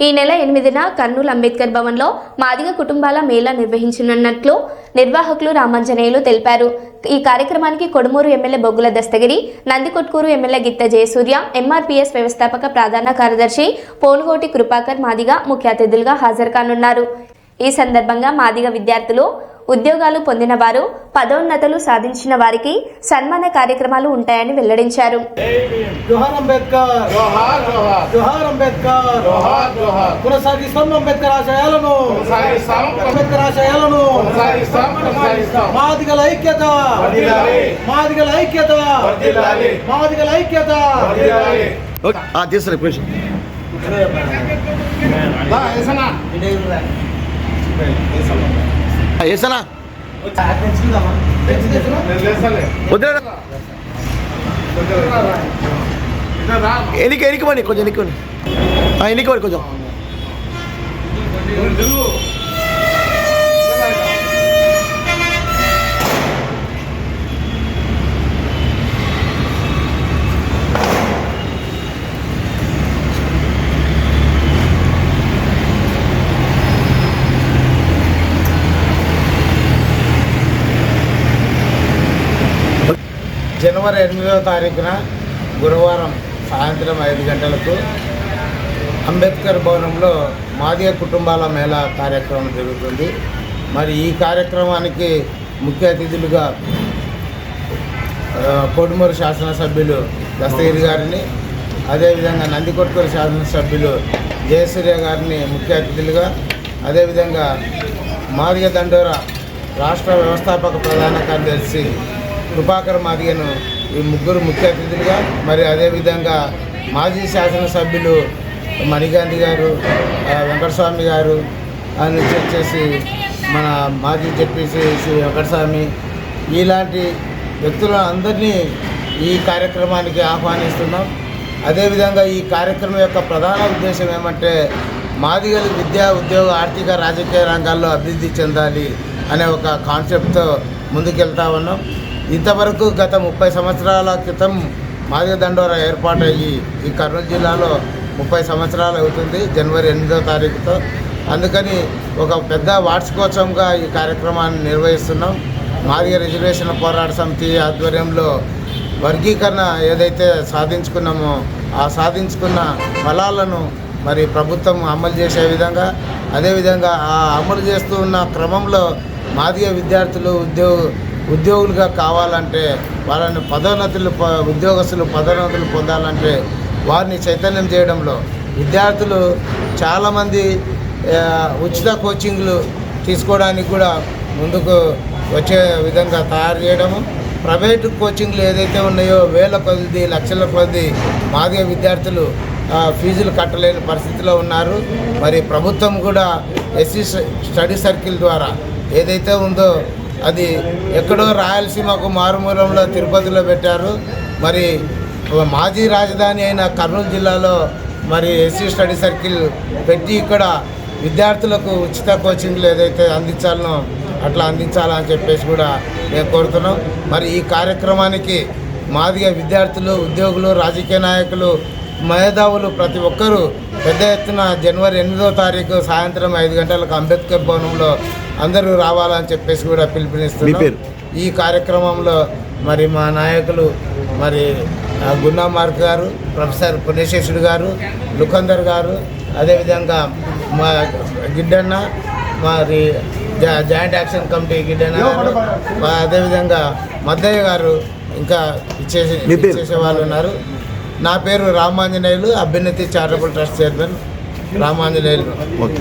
ఈ నెల ఎనిమిదిన కర్నూలు అంబేద్కర్ భవన్లో మాదిగ కుటుంబాల మేళా నిర్వహించనున్నట్లు నిర్వాహకులు రామాంజనేయులు తెలిపారు. ఈ కార్యక్రమానికి కొడుమూరు ఎమ్మెల్యే బొగ్గుల దస్తగిరి నందికొట్కూరు ఎమ్మెల్యే గిత్త జయసూర్య ఎంఆర్పీఎస్ వ్యవస్థాపక ప్రధాన కార్యదర్శి పోనుగోటి కృపాకర్ మాదిగ ముఖ్య అతిథులుగా హాజరు కానున్నారు. ఈ సందర్భంగా మాదిగ విద్యార్థులు ఉద్యోగాలు పొందిన వారు పదోన్నతులు సాధించిన వారికి సన్మాన కార్యక్రమాలు ఉంటాయని వెల్లడించారు. జోహార్ అంబేద్కర్ జోహార్ జోహార్ జోహార్ అంబేద్కర్. జోహార్ జోహార్ కొనసాగిస్తాం అంబేద్కర్ ఆశయాలను. అంబేద్కర్ ఆశయాలను. మాదిగల ఐక్యత. వర్ధిల్లాలి. మాదిగల ఐక్యత. వర్ధిల్లాలి. మాదిగల ఐక్యత. కొంచెం దా, ఏసనా. వేసానా ఎనికి లేస్తలే. వద్దు ఇద్దరు రా. ఇద్దరు ఎనికి ఎనికివ్వండి కొంచెం జనవరి ఎనిమిదవ తారీఖున గురువారం సాయంత్రం ఐదు గంటలకు అంబేద్కర్ భవనంలో మాదిగ కుటుంబాల మేళా కార్యక్రమం జరుగుతుంది. మరి ఈ కార్యక్రమానికి ముఖ్య అతిథులుగా ఆ, కొడుమూరు శాసనసభ్యులు దస్తగిరి గారిని అదేవిధంగా నందికొట్కూరు శాసనసభ్యులు జయసూర్య గారిని ముఖ్య అతిథులుగా అదేవిధంగా మాదిగ దండోర రాష్ట్ర వ్యవస్థాపక ప్రధాన కార్యదర్శి కృపాకర్ మాదిగను ఈ ముగ్గురు ముఖ్య అతిథులుగా మరి అదేవిధంగా మాజీ శాసనసభ్యులు మణిగాంధీ గారు వెంకటస్వామి గారు అని వచ్చేసి మన మాజీ జడ్పీసీ శ్రీ వెంకటస్వామి ఇలాంటి వ్యక్తులను అందరినీ ఈ కార్యక్రమానికి ఆహ్వానిస్తున్నాం. అదేవిధంగా ఈ కార్యక్రమం యొక్క ప్రధాన ఉద్దేశం ఏమంటే మాదిగలు విద్యా ఉద్యోగ ఆర్థిక రాజకీయ రంగాల్లో అభివృద్ధి చెందాలి అనే ఒక కాన్సెప్ట్తో ముందుకెళ్తా ఉన్నాం. ఇంతవరకు గత ముప్పై సంవత్సరాల క్రితం మాదిగ దండోరా ఏర్పాటయ్యి ఈ కర్నూలు జిల్లాలో ముప్పై సంవత్సరాలు అవుతుంది జనవరి ఎనిమిదో తారీఖుతో. అందుకని ఒక పెద్ద వార్షికోత్సవంగా ఈ కార్యక్రమాన్ని నిర్వహిస్తున్నాం. మాదిగ రిజర్వేషన్ పోరాట సమితి ఆధ్వర్యంలో వర్గీకరణ ఏదైతే సాధించుకున్నామో ఆ సాధించుకున్న ఫలాలను మరి ప్రభుత్వం అమలు చేసే విధంగా అదేవిధంగా ఆ అమలు చేస్తూ ఉన్న క్రమంలో మాదిగ విద్యార్థులు ఉద్యోగ ఉద్యోగులుగా కావాలంటే వాళ్ళని పదోన్నతులు ప- ఉద్యోగస్తులు పదోన్నతులు పొందాలంటే వారిని చైతన్యం చేయడంలో విద్యార్థులు చాలామంది ఉచిత కోచింగ్లు తీసుకోవడానికి కూడా ముందుకు వచ్చే విధంగా తయారు చేయడము. ప్రైవేటు కోచింగ్లు ఏదైతే ఉన్నాయో వేల కొద్ది లక్షల కొద్ది మాదిగ విద్యార్థులు ఫీజులు కట్టలేని పరిస్థితిలో ఉన్నారు. మరి ప్రభుత్వం కూడా ఎస్సీ స్టడీ సర్కిల్ ద్వారా ఏదైతే ఉందో అది ఎక్కడో రాయలసీమకు మారుమూలంలో తిరుపతిలో పెట్టారు. మరి మాజీ రాజధాని అయిన కర్నూలు జిల్లాలో మరి ఎస్సీ స్టడీ సర్కిల్ పెట్టి ఇక్కడ విద్యార్థులకు ఉచిత కోచింగ్లు ఏదైతే అందించాలనో అట్లా అందించాలని చెప్పేసి కూడా మేము కోరుతున్నాం. మరి ఈ కార్యక్రమానికి మాదిగా విద్యార్థులు ఉద్యోగులు రాజకీయ నాయకులు మేధావులు ప్రతి ఒక్కరూ పెద్ద ఎత్తున జనవరి ఎనిమిదో తారీఖు సాయంత్రం ఐదు గంటలకు అంబేద్కర్ భవనంలో అందరూ రావాలని చెప్పేసి కూడా మీ పిలుపునిస్తున్నాం పేరు? ఈ కార్యక్రమంలో మరి మా నాయకులు మరి ఆ, గున్నా మార్క్ గారు ప్రొఫెసర్ పుణ్యశేషుడు గారు లుకందర్ గారు అదేవిధంగా మా గిడ్డన్న మరి జా- జాయింట్ యాక్షన్ కమిటీ గిడ్డన్న గారు అదేవిధంగా మద్దయ్య గారు ఇంకా ఇచ్చేసి? ఇచ్చేసే వాళ్ళు ఉన్నారు నా పేరు Ramanjaneyulu Abhyunnati charitable trust chairman Ramanjaneyulu. Okay.